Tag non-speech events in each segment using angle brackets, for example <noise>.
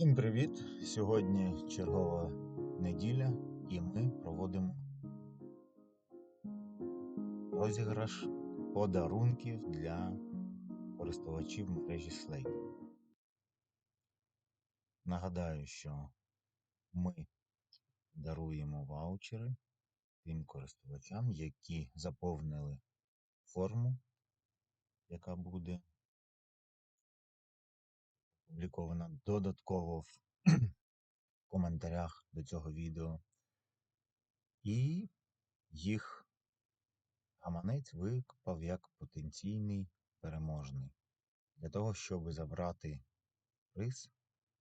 Всім привіт! Сьогодні чергова неділя, і ми проводимо розіграш подарунків для користувачів мережі Slate. Нагадаю, що ми даруємо ваучери тим користувачам, які заповнили форму, яка буде опублікована додатково в <clears throat> коментарях до цього відео. І їх гаманець викопав як потенційний переможний. Для того, щоб забрати приз,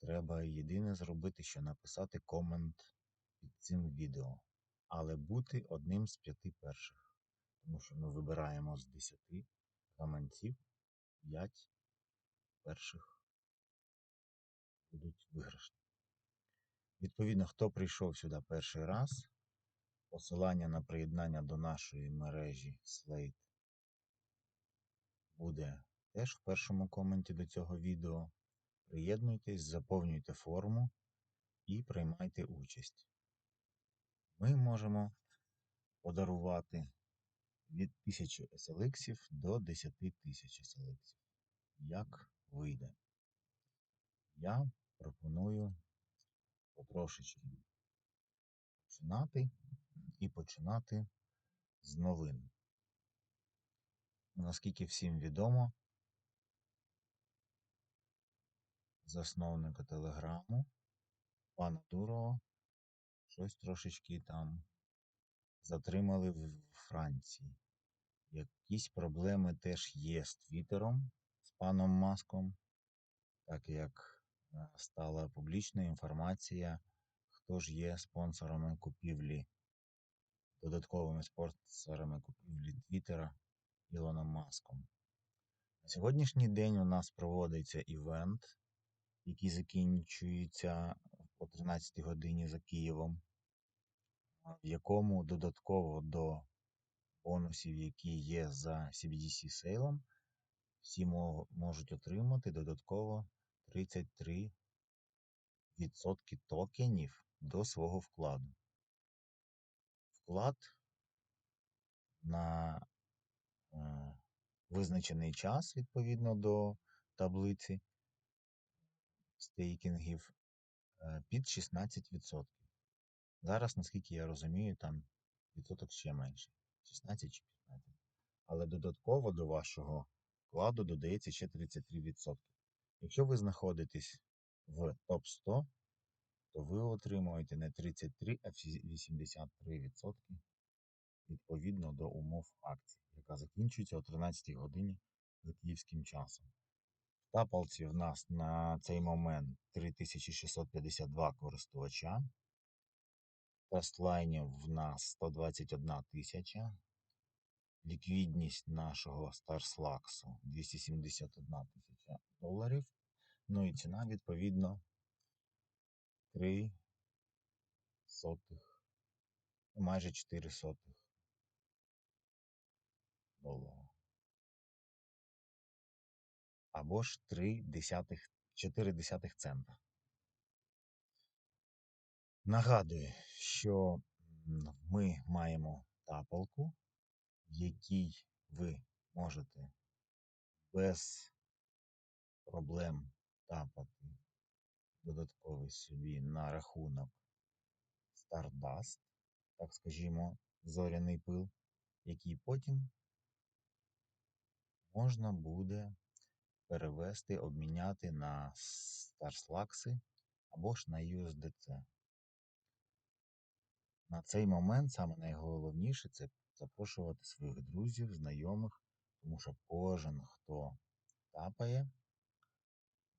треба єдине зробити, що написати комент під цим відео, але бути одним з п'яти перших. Тому що ми вибираємо з десяти гаманців 5 перших будуть виграшні. Відповідно, хто прийшов сюди перший раз, посилання на приєднання до нашої мережі Slate буде теж в першому коменті до цього відео. Приєднуйтесь, заповнюйте форму і приймайте участь. Ми можемо подарувати від 1000 SLX до 10 тисяч SLX. Як вийде? Я пропоную потрошечки починати і починати з новин. Наскільки всім відомо, засновника телеграму, пана Дурова, щось трошечки там затримали в Франції. Якісь проблеми теж є з Твіттером, з паном Маском, так як стала публічна інформація, хто ж є спонсорами купівлі, додатковими спонсорами купівлі Твіттера Ілоном Маском. На сьогоднішній день у нас проводиться івент, який закінчується о 13 годині за Києвом, в якому додатково до бонусів, які є за CBDC сейлом, всі можуть отримати додатково 33% токенів до свого вкладу. Вклад на е, визначений час відповідно до таблиці стейкінгів е, під 16%. Зараз, наскільки я розумію, там відсоток ще менший 16 чи 15. Але додатково до вашого вкладу додається ще 33%. Якщо ви знаходитесь в топ-100, то ви отримуєте не 33, а 83% відповідно до умов акції, яка закінчується о 13 годині за київським часом. В тапалці в нас на цей момент 3652 користувача. Тестлайнів в нас 121 тисяча. Ліквідність нашого StarSlax 271 тисяча доларів. Ну і ціна, відповідно, 3 сотих, майже 4 сотих долара. Або ж 3 десятих, 4 десятих цента. Нагадую, що ми маємо тапалку, якій ви можете без проблем тапати додатковий собі на рахунок Stardust, так скажімо, зоряний пил, який потім можна буде перевести, обміняти на Starslax або ж на USDC. На цей момент саме найголовніше це запрошувати своїх друзів, знайомих, тому що кожен, хто тапає,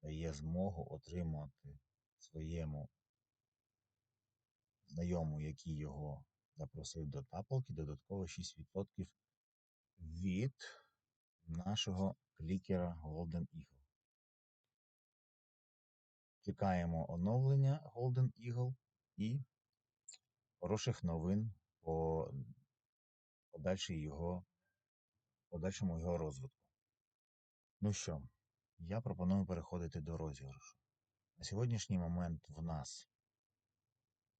дає змогу отримати своєму знайому, який його запросив до тапалки, додатково 6% від нашого клікера Golden Eagle. Чекаємо оновлення Golden Eagle і хороших новин по подальшій його, подальшому його розвитку. Ну що, я пропоную переходити до розіграшу. На сьогоднішній момент в нас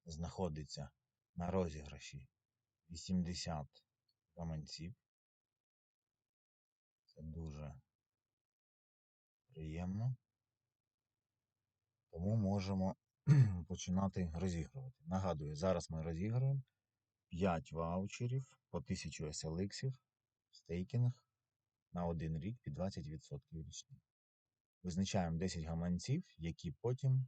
знаходиться на розіграші 80 гаманців. Це дуже приємно. Тому можемо <clears throat> починати розігрувати. Нагадую, зараз ми розіграємо 5 ваучерів по 1000 SLX стейкінг на один рік під 20% річних. Визначаємо 10 гаманців, які потім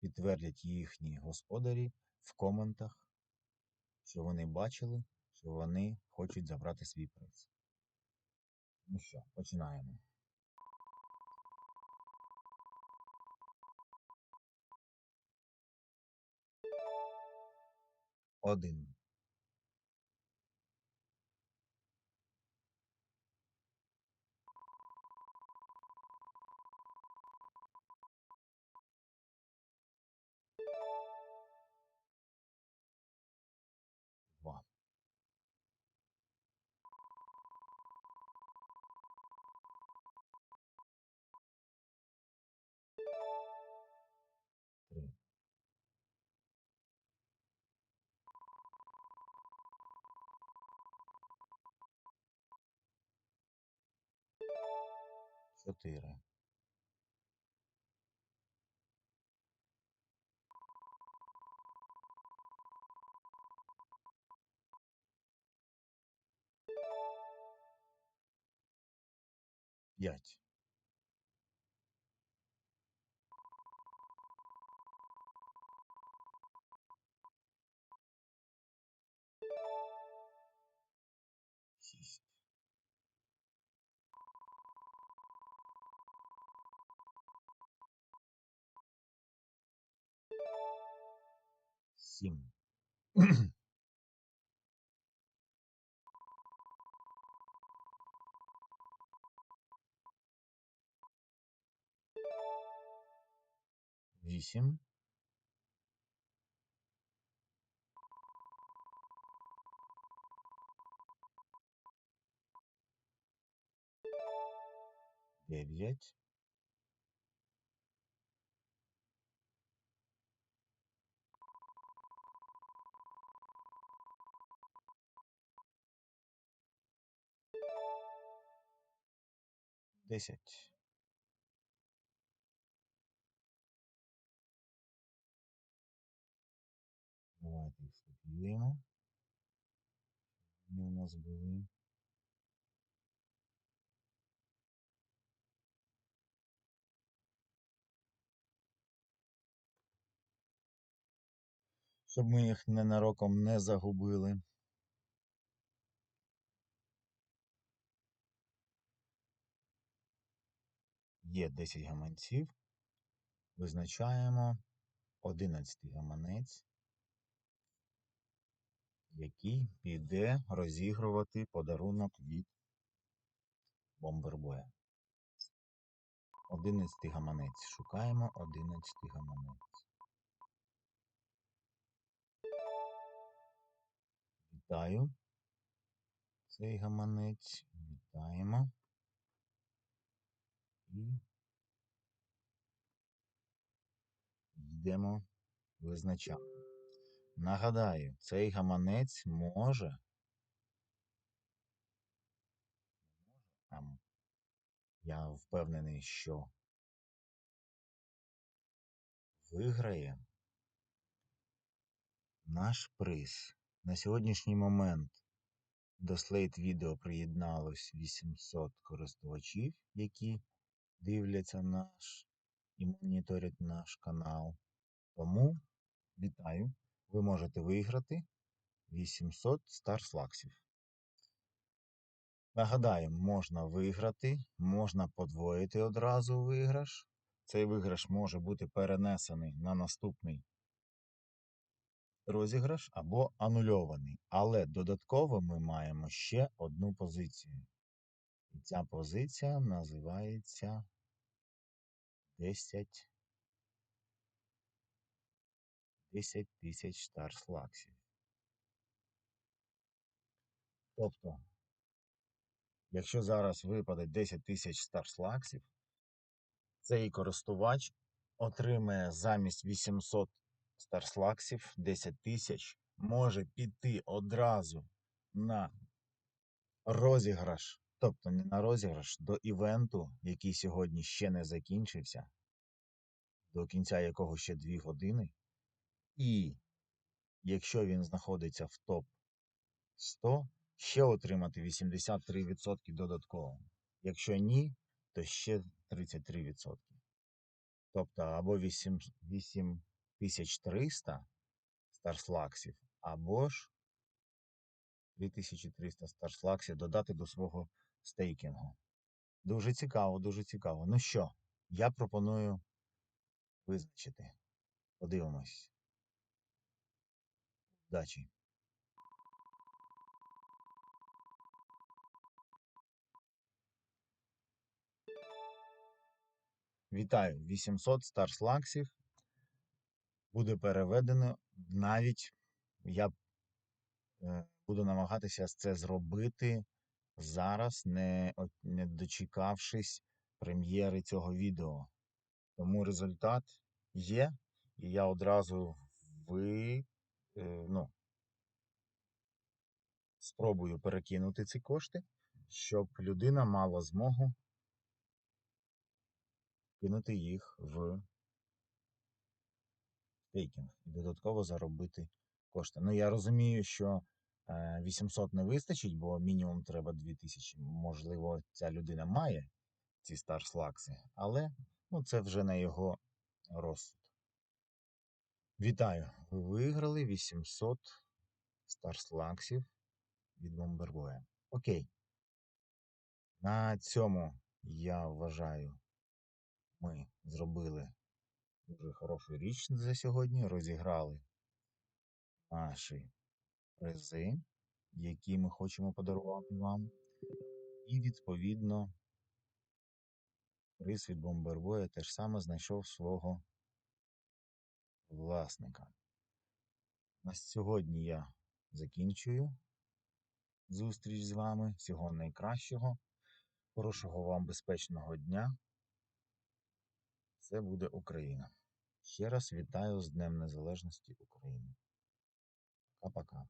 підтвердять їхні господарі в коментах, що вони бачили, що вони хочуть забрати свій приз. Ну що, починаємо. Один. Чотири. П'ять. Сім. Вісім. Дев'ять. Десять. Давайте їх скопіюємо. Вони у нас були. Щоб ми їх ненароком не загубили. Є 10 гаманців. Визначаємо 11 гаманець, який піде розігрувати подарунок від Бомбербоя. 11 гаманець. Шукаємо 11 гаманець. Вітаю. Цей гаманець. Вітаємо. І йдемо визначати. Нагадаю, цей гаманець може. Я впевнений, що виграє наш приз. На сьогоднішній момент до Slate Video приєдналось 800 користувачів, які дивляться наш і моніторять наш канал. Тому вітаю! Ви можете виграти 800 Старслаксів. Нагадаю, можна виграти, можна подвоїти одразу виграш. Цей виграш може бути перенесений на наступний розіграш або анульований. Але додатково ми маємо ще одну позицію. І ця позиція називається 10 10 тисяч старслаксів. Тобто, якщо зараз випаде 10 тисяч старслаксів, цей користувач отримає замість 800 старслаксів 10 тисяч, може піти одразу на розіграш, тобто не на розіграш, до івенту, який сьогодні ще не закінчився, до кінця якого ще 2 години. І якщо він знаходиться в топ 100, ще отримати 83% додатково. Якщо ні, то ще 33%. Тобто або 8, 8300 старслаксів, або ж 3300 старслаксів додати до свого стейкінгу. Дуже цікаво, дуже цікаво. Ну що, я пропоную визначити. Подивимось. Удачі! Вітаю! 800 старслаксів буде переведено навіть я е, буду намагатися це зробити зараз, не, не дочекавшись прем'єри цього відео. Тому результат є, і я одразу ви, ну, спробую перекинути ці кошти, щоб людина мала змогу кинути їх в стейкінг і додатково заробити кошти. Ну, я розумію, що е, 800 не вистачить, бо мінімум треба 2000. Можливо, ця людина має ці старслакси, але ну, це вже на його розсуд. Вітаю! Ви виграли 800 старслаксів від Бомбербоя. Окей. На цьому я вважаю, ми зробили дуже хорошу річ за сьогодні. Розіграли наші призи, які ми хочемо подарувати вам. І, відповідно, приз від Бомбербоя теж саме знайшов свого власника. На сьогодні я закінчую зустріч з вами. Всього найкращого. Хорошого вам безпечного дня. Це буде Україна. Ще раз вітаю з Днем Незалежності України. Пока-пока.